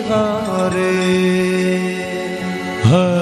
Hare Hare